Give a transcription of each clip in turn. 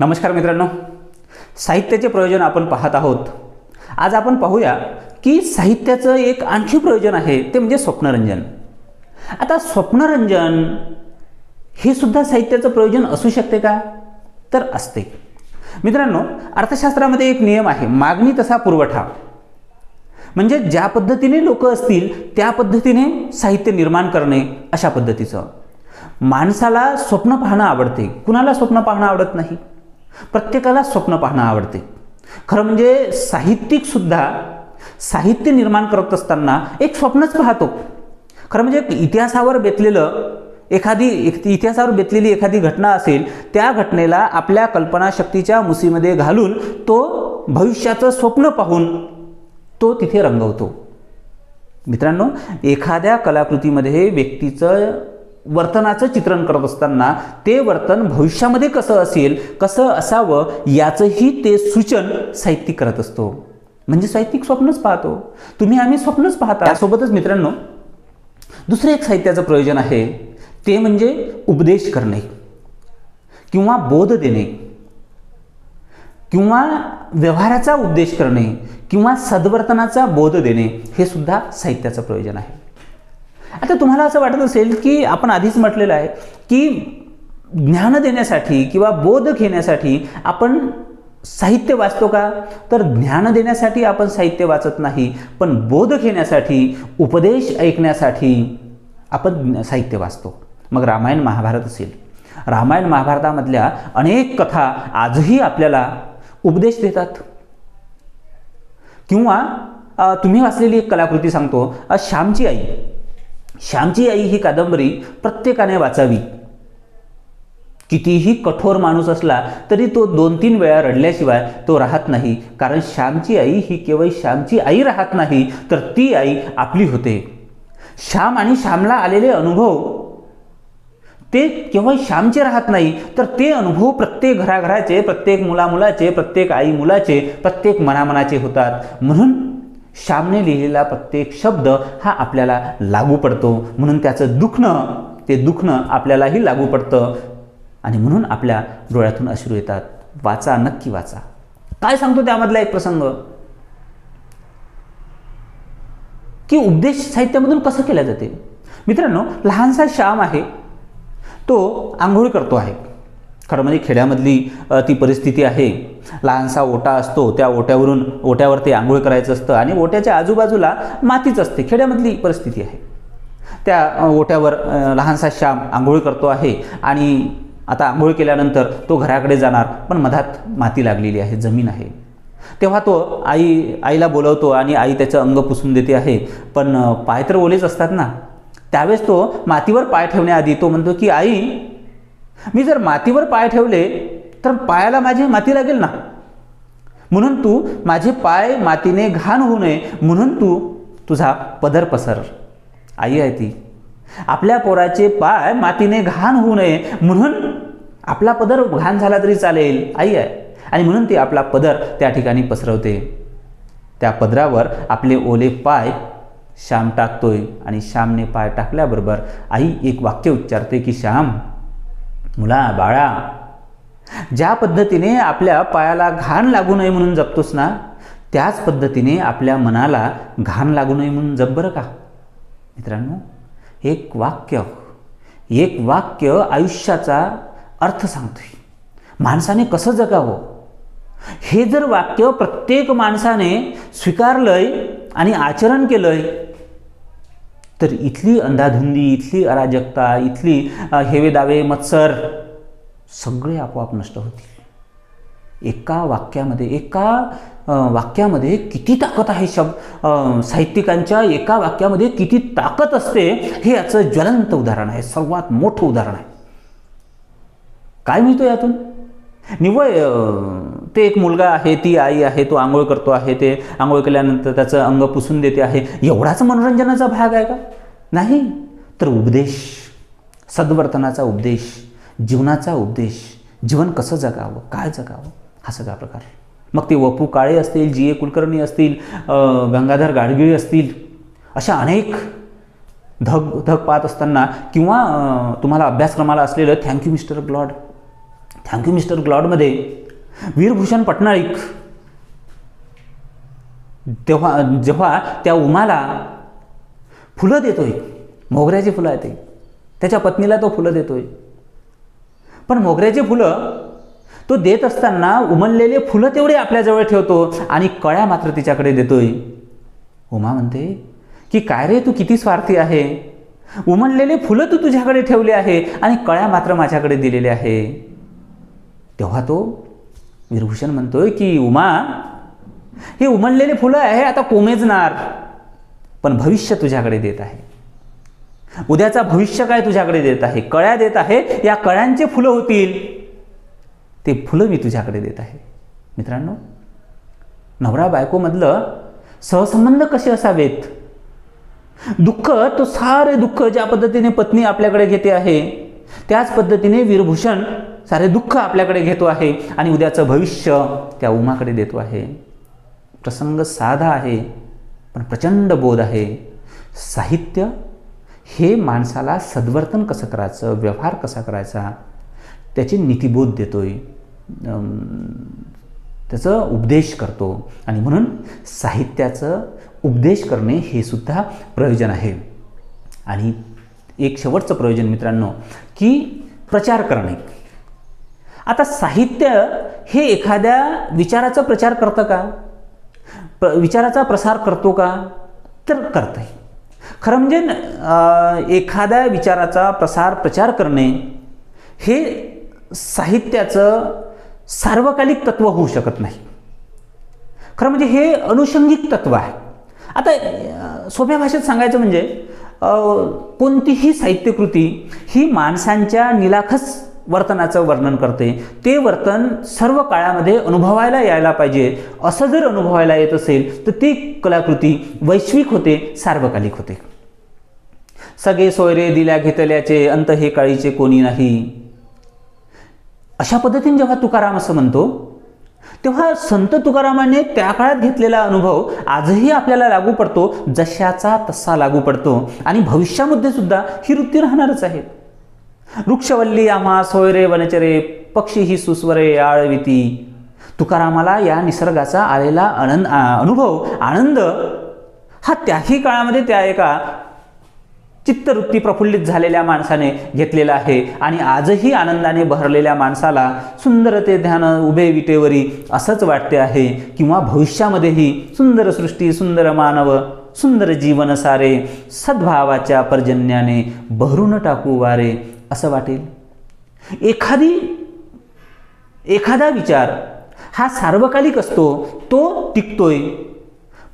नमस्कार मित्रांनो. साहित्याचे प्रयोजन आपण पाहत आहोत. आज आपण पाहूया की साहित्याचं एक आणखी प्रयोजन आहे ते म्हणजे स्वप्नरंजन. आता स्वप्नरंजन हे सुद्धा साहित्याचं प्रयोजन असू शकते का? तर असते. मित्रांनो अर्थशास्त्रामध्ये एक नियम आहे मागणी तसा पुरवठा. म्हणजे ज्या पद्धतीने लोक असतील त्या पद्धतीने साहित्य निर्माण करणे अशा पद्धतीचं. माणसाला स्वप्न पाहणं आवडते. कुणाला स्वप्न पाहणं आवडत नाही? प्रत्येकाला स्वप्न पाहणं आवडते. खरं म्हणजे साहित्यिकसुद्धा साहित्य निर्माण करत असताना एक स्वप्नच पाहतो. खरं म्हणजे इतिहासावर बेतलेलं एखादी एक इतिहासावर बेतलेली एखादी घटना असेल त्या घटनेला आपल्या कल्पनाशक्तीच्या मुसीमध्ये घालून तो भविष्याचं स्वप्न पाहून तो तिथे रंगवतो. मित्रांनो एखाद्या कलाकृतीमध्ये व्यक्तीचं वर्तनाचं चित्रण करत असताना ते वर्तन भविष्यामध्ये कसं असेल कसं असावं याचंही ते सूचन साहित्यिक करत असतो. म्हणजे साहित्यिक स्वप्नच पाहतो. तुम्ही आम्ही स्वप्नच पाहता. त्यासोबतच मित्रांनो दुसरं एक साहित्याचं प्रयोजन आहे ते म्हणजे उपदेश करणे. किंवा बोध देणे. किंवा व्यवहाराचा उपदेश करणे. किंवा सद्वर्तनाचा बोध देणे. हे सुद्धा साहित्याचं प्रयोजन आहे. आता तुम्हाला असं वाटत असेल की आपण आधीच म्हटलेलं आहे की ज्ञान देण्यासाठी किंवा बोध घेण्यासाठी आपण साहित्य वाचतो का? तर ज्ञान देण्यासाठी आपण साहित्य वाचत नाही पण बोध घेण्यासाठी उपदेश ऐकण्यासाठी आपण साहित्य वाचतो. मग रामायण महाभारत असेल. रामायण महाभारतामधल्या अनेक कथा आजही आपल्याला उपदेश देतात. किंवा तुम्ही वाचलेली एक कलाकृती सांगतो श्यामची आई. श्यामची आई ही कादंबरी प्रत्येकाने वाचावी. कितीही कठोर माणूस असला तरी तो दोन तीन वेळा रडल्याशिवाय तो राहत नाही. कारण श्यामची आई ही केवळ श्यामची आई राहत नाही तर ती आई आपली होते. श्याम आणि श्यामला आलेले अनुभव ते केवळ श्यामचे राहत नाही तर ते अनुभव प्रत्येक घराघराचे प्रत्येक मुलामुलाचे प्रत्येक आई मुलाचे प्रत्येक मनामनाचे होतात. म्हणून श्यामने लिहिलेला प्रत्येक शब्द हा आपल्याला लागू पडतो. म्हणून त्याचं दुखणं ते दुखणं आपल्यालाही लागू पडतं. आणि म्हणून आपल्या डोळ्यातून अश्रू येतात. वाचा नक्की वाचा. काय सांगतो त्यामधला एक प्रसंग? की उपदेश साहित्यामधून कसं केलं जाते? मित्रांनो लहानसा श्याम आहे. तो आंघोळ करतो आहे. खरं म्हणजे खेड्यामधली ती परिस्थिती आहे. लहानसा ओटा असतो त्या ओट्यावरून ओट्यावरती आंघोळ करायचं असतं आणि ओट्याच्या आजूबाजूला मातीच असते. खेड्यामधली परिस्थिती आहे. त्या ओट्यावर लहानसा श्याम आंघोळ करतो आहे आणि आता आंघोळ केल्यानंतर तो घराकडे जाणार पण मधात माती लागलेली आहे जमीन आहे. तेव्हा तो आई आईला बोलवतो आणि आई त्याचं अंग पुसून देते आहे. पण पाय तर ओलेच असतात ना. त्यावेळेस तो मातीवर पाय ठेवण्याआधी तो म्हणतो की आई मी जर मातीवर पाय ठेवले तर पायाला माझी माती लागेल ना? म्हणून तू माझे पाय मातीने घाण होऊ नये म्हणून तू तुझा पदर पसर. आई आहे ती. आपल्या पोराचे पाय मातीने घाण होऊ नये म्हणून आपला पदर घाण झाला तरी चालेल. आई आहे. आणि म्हणून ती आपला पदर त्या ठिकाणी पसरवते. त्या पदरावर आपले ओले पाय श्याम टाकतोय आणि श्यामने पाय टाकल्याबरोबर आई एक वाक्य उच्चारते की श्याम मुला बाळा ज्या पद्धतीने आपल्या पायाला घाण लागू नये म्हणून जपतोस ना त्याच पद्धतीने आपल्या मनाला घाण लागू नये म्हणून जप बरं का? मित्रांनो एक वाक्य एक वाक्य आयुष्याचा अर्थ सांगतोय. माणसाने कसं जगावं? हे जर वाक्य प्रत्येक माणसाने स्वीकारलंय आणि आचरण केलंय तर इथली अंधाधुंदी इथली अराजकता इथली हेवे दावे मत्सर सगळे आपोआप नष्ट होतील. एका वाक्यामध्ये एका वाक्यामध्ये किती ताकद आहे शब्द साहित्यिकांच्या? एका वाक्यामध्ये किती ताकद असते? हे याचं ज्वलंत उदाहरण आहे सर्वात मोठं उदाहरण आहे. काय मिळतो यातून? निव्वळ ते एक मुलगा आहे ती आई आहे तो आंघोळ करतो आहे ते आंघोळ केल्यानंतर त्याचं अंग पुसून देते आहे. एवढाच मनोरंजनाचा भाग आहे का? नाही तर उपदेश सद्वर्तनाचा उपदेश जीवनाचा उपदेश जीवन कसं जगावं काय जगावं हा सगळा प्रकार मग ते वपू काळे असतील जी ए कुलकर्णी असतील गंगाधर गाडगिळे असतील अशा अनेक धग धग पाहत असताना किंवा तुम्हाला अभ्यासक्रमाला असलेलं थँक्यू मिस्टर ग्लॉड थँक्यू मिस्टर ग्लॉडमध्ये वीरभूषण पटनाळीक तेव्हा जेव्हा त्या उमाला फुलं देतोय. मोगऱ्याची फुलं आहेत ते. त्याच्या पत्नीला तो फुलं देतोय. पण मोगऱ्याची फुलं तो देत असताना उमललेले फुलं तेवढे आपल्याजवळ ठेवतो आणि कळ्या मात्र तिच्याकडे देतोय. उमा म्हणते की काय रे तू किती स्वार्थी आहे? उमललेले फुलं तू तुझ्याकडे ठेवले आहे आणि कळ्या मात्र माझ्याकडे दिलेले आहे. तेव्हा तो विरभूषण म्हणतोय की उमा हे उमललेले फुलं आहे आता कोमेजणार. पण भविष्य तुझ्याकडे देत आहे. उद्याचा भविष्य काय तुझ्याकडे देत आहे? कळ्या देत आहे या कळ्यांचे फुलं होतील. ते फुलं मी तुझ्याकडे देत आहे. मित्रांनो नवरा बायकोमधलं सहसंबंध कसे असावेत? दुःख तो सारे दुःख ज्या पद्धतीने पत्नी आपल्याकडे घेते आहे त्याच पद्धतीने वीरभूषण सारे दुःख आपल्याकडे घेतो आहे आणि उद्याचं भविष्य त्या उमाकडे देतो आहे. प्रसंग साधा आहे. पण प्रचंड बोध आहे. साहित्य हे माणसाला सद्वर्तन कसं करायचं व्यवहार कसा करायचा त्याची नीतिबोध देतोय. त्याचं उपदेश करतो. आणि म्हणून साहित्याचं उपदेश करणे हे सुद्धा प्रयोजन आहे. आणि एक शेवटचं प्रयोजन मित्रांनो की प्रचार करणे. आता साहित्य हे एखाद्या विचाराचा प्रचार करतं का? प्र विचाराचा प्रसार करतो का? तर करतं खरं म्हणजे एखाद्या विचाराचा प्रसार प्रचार करणे हे साहित्याचं सार्वकालिक तत्व होऊ शकत नाही. खरं म्हणजे हे अनुषंगिक तत्व आहे. आता सोप्या भाषेत सांगायचं म्हणजे कोणतीही साहित्यकृती ही माणसांच्या निलाखस वर्तनाचं वर्णन करते. ते वर्तन सर्व काळामध्ये अनुभवायला यायला पाहिजे. असं जर अनुभवायला येत असेल तर ती कलाकृती वैश्विक होते सार्वकालिक होते. सगळे सोयरे दिल्या घेतल्याचे अंत हे काळीचे कोणी नाही. अशा पद्धतीने जेव्हा तुकाराम असं म्हणतो तेव्हा संत तुकारामाने त्या काळात घेतलेला अनुभव आजही आपल्याला लागू पडतो जशाचा तसा लागू पडतो. आणि भविष्यामध्ये सुद्धा ही वृत्ती राहणारच आहे. वृक्षवल्ली आम्हा सोयरे वनचरे पक्षी ही सुस्वरे आळविती. तुकारामाला या निसर्गाचा आलेला आनंद अनुभव आनंद हा त्याही काळामध्ये त्या एका चित्तवृत्ती प्रफुल्लित झालेल्या माणसाने घेतलेला आहे. आणि आजही आनंदाने भरलेल्या माणसाला सुंदर ते ध्यान उभे विटेवरी असंच वाटते आहे. किंवा भविष्यामध्येही सुंदर सृष्टी सुंदर मानव सुंदर जीवन सारे सद्भावाच्या पर्जन्याने भरून टाकू वारे. असं वाटेल? एखादी एखादा विचार हा सार्वकालिक असतो तो टिकतोय.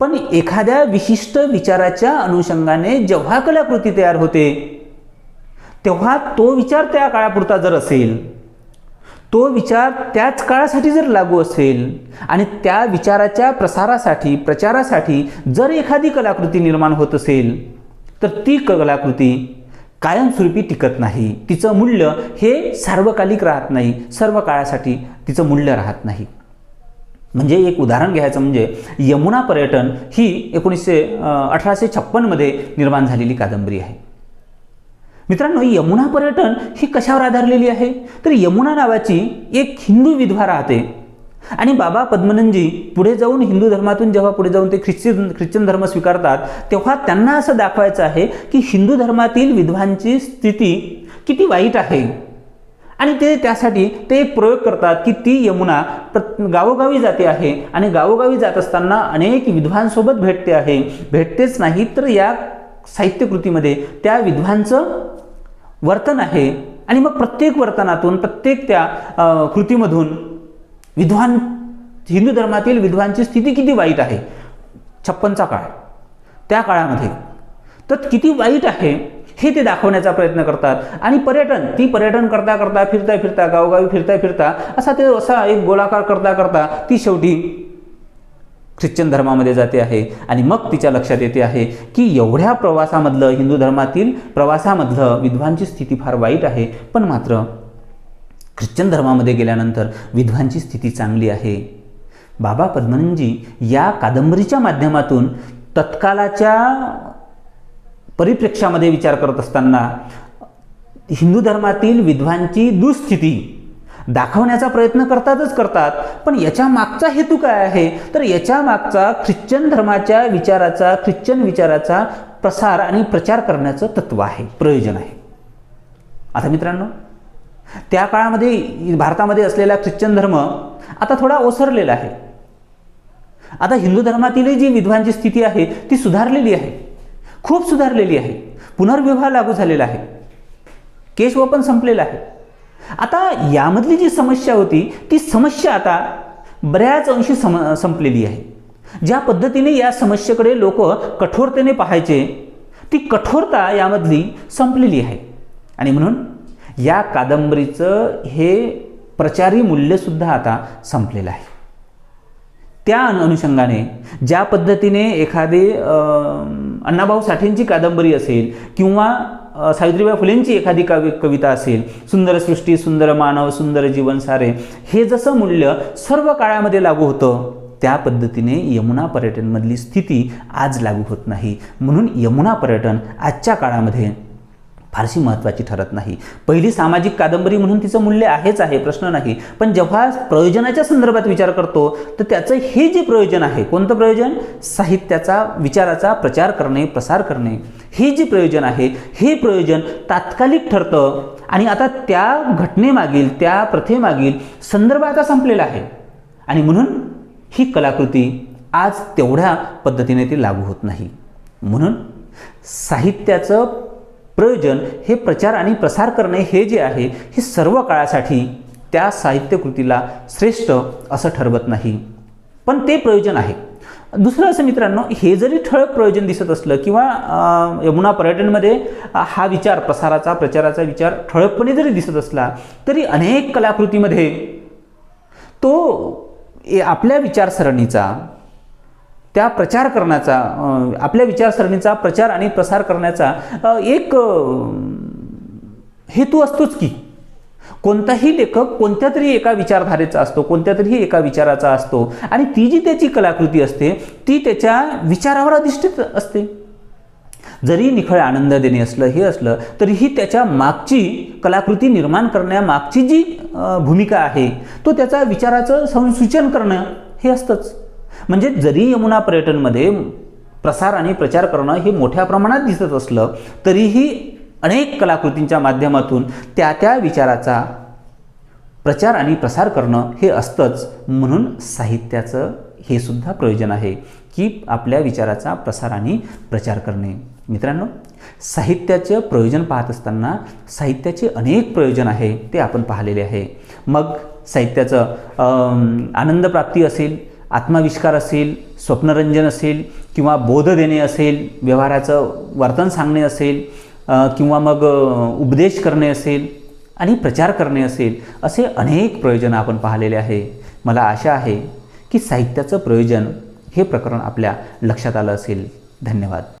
पण एखाद्या विशिष्ट विचाराच्या अनुषंगाने जेव्हा कलाकृती तयार होते तेव्हा तो विचार त्या काळापुरता जर असेल तो विचार त्याच काळासाठी जर लागू असेल आणि त्या विचाराच्या प्रसारासाठी प्रचारासाठी जर एखादी कलाकृती निर्माण होत असेल तर ती कलाकृती कायमस्वरूपी टिकत नाही. तिचं मूल्य हे सार्वकालिक राहत नाही. सर्व काळासाठी तिचं मूल्य राहत नाही. म्हणजे एक उदाहरण घ्यायचं म्हणजे यमुना पर्यटन ही एकोणीसशे अठराशे छप्पनमध्ये निर्माण झालेली कादंबरी आहे. मित्रांनो यमुना पर्यटन ही कशावर आधारलेली आहे? तर यमुना नावाची एक हिंदू विधवा राहते. आणि बाबा पद्मनंदजी पुढे जाऊन हिंदू धर्मातून जेव्हा पुढे जाऊन ते ख्रिश्चन ख्रिश्चन धर्म स्वीकारतात तेव्हा त्यांना असं दाखवायचं आहे की हिंदू धर्मातील विधवांची स्थिती किती वाईट आहे. आणि ते त्यासाठी ते एक प्रयोग करतात की ती यमुना प्र गावोगावी जाते आहे आणि गावोगावी जात असताना अनेक विधवांसोबत भेटते आहे. भेटतेच नाही तर या साहित्यकृतीमध्ये त्या विधवांचं वर्तन आहे. आणि मग प्रत्येक वर्तनातून प्रत्येक त्या कृतीमधून विद्वान हिंदू धर्मातील विद्वांची स्थिती किती वाईट आहे? छप्पनचा काळ. त्या काळामध्ये तर किती वाईट आहे हे ते दाखवण्याचा प्रयत्न करतात. आणि पर्यटन ती पर्यटन करता करता फिरता फिरता गावोगावी फिरता फिरता असा ते असा एक गोलाकार करता करता ती शेवटी ख्रिश्चन धर्मामध्ये जाते आहे. आणि मग तिच्या लक्षात येते आहे की एवढ्या प्रवासामधलं हिंदू धर्मातील प्रवासामधलं विद्वांची स्थिती फार वाईट आहे. पण मात्र ख्रिश्चन धर्मामध्ये गेल्यानंतर विधवांची स्थिती चांगली आहे. बाबा पद्मनजी या कादंबरीच्या माध्यमातून तत्कालाच्या परिप्रेक्षामध्ये विचार करत असताना हिंदू धर्मातील विधवांची दुस्थिती दाखवण्याचा प्रयत्न करतातच करतात पण याच्या मागचा हेतू काय आहे? तर याच्या मागचा ख्रिश्चन धर्माच्या विचाराचा ख्रिश्चन विचाराचा प्रसार आणि प्रचार करण्याचं तत्व आहे प्रयोजन आहे. आता मित्रांनो त्या काळामध्ये भारतामध्ये असलेला ख्रिश्चन धर्म आता थोडा ओसरलेला आहे. आता हिंदू धर्मातीलही जी विधवांची स्थिती आहे ती सुधारलेली आहे. खूप सुधारलेली आहे. पुनर्विवाह लागू झालेला आहे. केशवपन संपलेला आहे. आता यामधली जी समस्या होती ती समस्या आता बऱ्याच अंशी सम संपलेली आहे. ज्या पद्धतीने या समस्येकडे लोक कठोरतेने पाहायचे ती कठोरता यामधली संपलेली आहे. आणि म्हणून या कादंबरीचं हे प्रचारी मूल्यसुद्धा आता संपलेलं आहे. त्या अनुषंगाने ज्या पद्धतीने एखादी अण्णाभाऊ साठेंची कादंबरी असेल किंवा सावित्रीबाई फुलेंची एखादी कवि कविता असेल सुंदर सृष्टी सुंदर मानव सुंदर जीवन सारे हे जसं मूल्य सर्व काळामध्ये लागू होतं त्या पद्धतीने यमुना पर्यटनमधली स्थिती आज लागू होत नाही. म्हणून यमुना पर्यटन आजच्या काळामध्ये फारशी महत्त्वाची ठरत नाही. पहिली सामाजिक कादंबरी म्हणून तिचं मूल्य आहेच आहे प्रश्न नाही. पण जेव्हा प्रयोजनाच्या संदर्भात विचार करतो तर त्याचं हे जे प्रयोजन आहे कोणतं प्रयोजन? साहित्याचा विचाराचा प्रचार करणे प्रसार करणे. हे जे प्रयोजन आहे हे प्रयोजन तात्कालिक ठरतं आणि आता त्या घटनेमागील त्या प्रथेमागील संदर्भ आता संपलेला आहे. आणि म्हणून ही कलाकृती आज तेवढ्या पद्धतीने ती लागू होत नाही. म्हणून साहित्याचं प्रयोजन हे प्रचार आणि प्रसार करणे हे जे आहे हे सर्व काळासाठी त्या साहित्यकृतीला श्रेष्ठ असं ठरवत नाही. पण ते प्रयोजन आहे. दुसरं असं मित्रांनो हे जरी ठळक प्रयोजन दिसत असलं किंवा यमुना पर्यटनमध्ये हा विचार प्रसाराचा प्रचाराचा विचार ठळकपणे जरी दिसत असला तरी अनेक कलाकृतीमध्ये तो आपल्या विचारसरणीचा त्या प्रचार करण्याचा आपल्या विचारसरणीचा प्रचार आणि प्रसार करण्याचा एक हेतू असतोच की कोणताही लेखक कोणत्या तरी एका विचारधारेचा असतो कोणत्या तरी एका विचाराचा असतो आणि ती जी त्याची कलाकृती असते ती त्याच्या विचारावर अधिष्ठित असते. जरी निखळ आनंद देणे असलं हे असलं तरीही त्याच्या मागची कलाकृती निर्माण करण्यामागची जी भूमिका आहे तो त्याचा विचाराचं संसूचन करणं हे असतंच. म्हणजे जरी यमुना पर्यटनमध्ये प्रसार आणि प्रचार करणं हे मोठ्या प्रमाणात दिसत असलं तरीही अनेक कलाकृतींच्या माध्यमातून त्या त्या विचाराचा प्रचार आणि प्रसार करणं हे असतंच. म्हणून साहित्याचं हे सुद्धा प्रयोजन आहे की आपल्या विचाराचा प्रसार आणि प्रचार करणे. मित्रांनो साहित्याचं प्रयोजन पाहत असताना साहित्याचे अनेक प्रयोजन आहे ते आपण पाहिलेले आहे. मग साहित्याचं आनंदप्राप्ती असेल आत्माविष्कार असेल स्वप्नरंजन असेल किंवा बोध देणे असेल व्यवहाराचं वर्तन सांगणे असेल किंवा मग उपदेश करणे असेल आणि प्रचार करणे असेल असे अनेक प्रयोजन आपण पाहिलेले आहे. मला आशा आहे की साहित्याचं प्रयोजन हे प्रकरण आपल्या लक्षात आलं असेल. धन्यवाद.